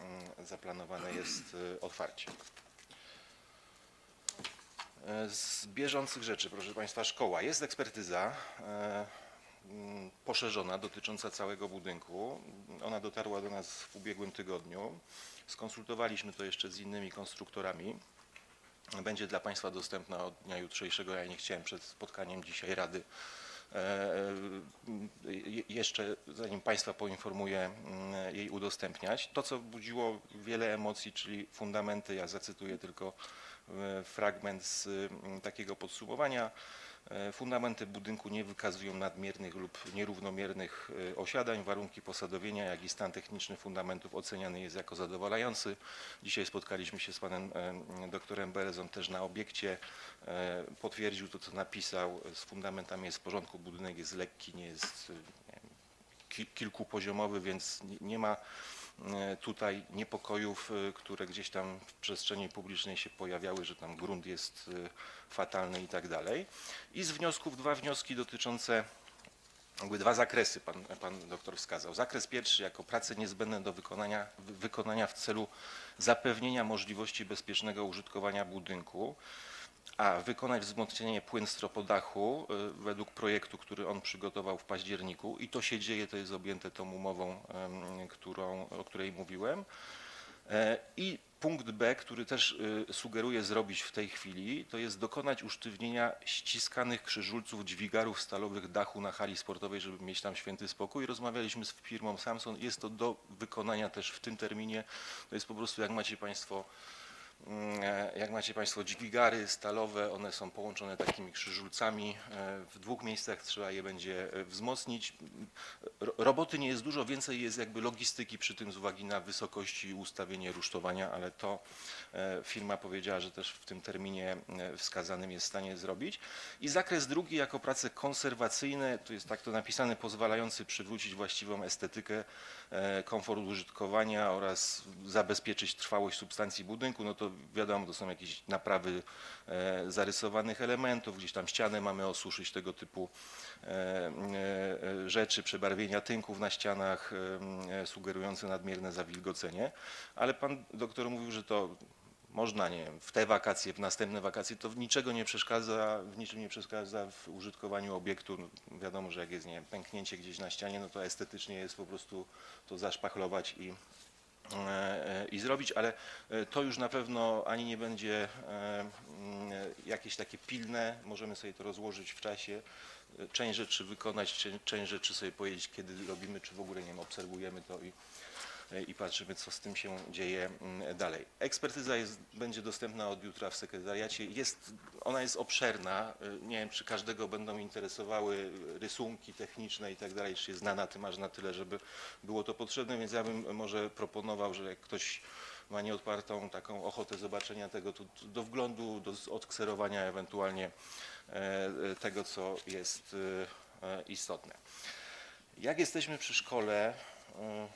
mm, zaplanowane jest y, otwarcie. E, Z bieżących rzeczy, proszę Państwa, szkoła. Jest ekspertyza e, mm, poszerzona dotycząca całego budynku. Ona dotarła do nas w ubiegłym tygodniu. Skonsultowaliśmy to jeszcze z innymi konstruktorami. Będzie dla Państwa dostępna od dnia jutrzejszego. Ja nie chciałem przed spotkaniem dzisiaj Rady e, jeszcze, zanim Państwa poinformuję, mm, jej udostępniać. To, co budziło wiele emocji, czyli fundamenty, ja zacytuję tylko e, fragment z mm, takiego podsumowania. E, Fundamenty budynku nie wykazują nadmiernych lub nierównomiernych e, osiadań. Warunki posadowienia, jak i stan techniczny fundamentów oceniany jest jako zadowalający. Dzisiaj spotkaliśmy się z panem e, doktorem Berezą też na obiekcie. Potwierdził to, co napisał. Z fundamentami jest w porządku. Budynek jest lekki, nie jest e, nie wiem, ki- kilkupoziomowy, więc nie- ma e, tutaj niepokojów, e, które gdzieś tam w przestrzeni publicznej się pojawiały, że tam grunt jest e, fatalny i tak dalej. I z wniosków dwa wnioski dotyczące jakby dwa zakresy pan, pan doktor wskazał. Zakres pierwszy jako prace niezbędne do wykonania, wy- wykonania w celu zapewnienia możliwości bezpiecznego użytkowania budynku, a wykonać wzmocnienie płyn stropodachu y, według projektu, który on przygotował w październiku i to się dzieje, to jest objęte tą umową, którą, o której mówiłem. E, I punkt B, który też y, sugeruję zrobić w tej chwili, to jest dokonać usztywnienia ściskanych krzyżulców dźwigarów stalowych dachu na hali sportowej, żeby mieć tam święty spokój. Rozmawialiśmy z firmą Samsung, jest to do wykonania też w tym terminie. To jest po prostu, jak macie Państwo Jak macie Państwo dźwigary stalowe, one są połączone takimi krzyżulcami. E, W dwóch miejscach trzeba je będzie e, wzmocnić. Ro- Roboty nie jest dużo, więcej jest jakby logistyki przy tym z uwagi na wysokości i ustawienie rusztowania, ale to e, firma powiedziała, że też w tym terminie e, wskazanym jest w stanie zrobić. I zakres drugi jako prace konserwacyjne, tu jest tak to napisane, pozwalający przywrócić właściwą estetykę, e, komfort użytkowania oraz zabezpieczyć trwałość substancji budynku, no to wiadomo, to są jakieś naprawy e, zarysowanych elementów, gdzieś tam ścianę mamy osuszyć, tego typu e, e, rzeczy, przebarwienia tynków na ścianach sugerujące nadmierne zawilgocenie, ale pan doktor mówił, że to można, nie wiem, w te wakacje, w następne wakacje, to w niczego nie przeszkadza, w niczym nie przeszkadza w użytkowaniu obiektu. No, Wiadomo, że jak jest, nie wiem, pęknięcie gdzieś na ścianie, no to estetycznie jest po prostu to zaszpachlować i, i zrobić, ale e, to już na pewno ani nie będzie e, mm, jakieś takie pilne, możemy sobie to rozłożyć w czasie, e, część rzeczy wykonać, część rzeczy sobie powiedzieć, kiedy robimy, czy w ogóle, nie wiem, obserwujemy to i, e, i patrzymy, co z tym się dzieje mm, dalej. Ekspertyza jest, będzie dostępna od jutra w sekretariacie. Jest, ona jest obszerna. E, Nie wiem, czy każdego będą interesowały rysunki techniczne i tak dalej, czy jest znana tym aż na tyle, żeby było to potrzebne, więc ja bym może proponował, że jak ktoś ma nieodpartą taką ochotę zobaczenia tego tu, do wglądu, do odkserowania ewentualnie e, e, tego, co jest e, e, istotne. Jak jesteśmy przy szkole, e,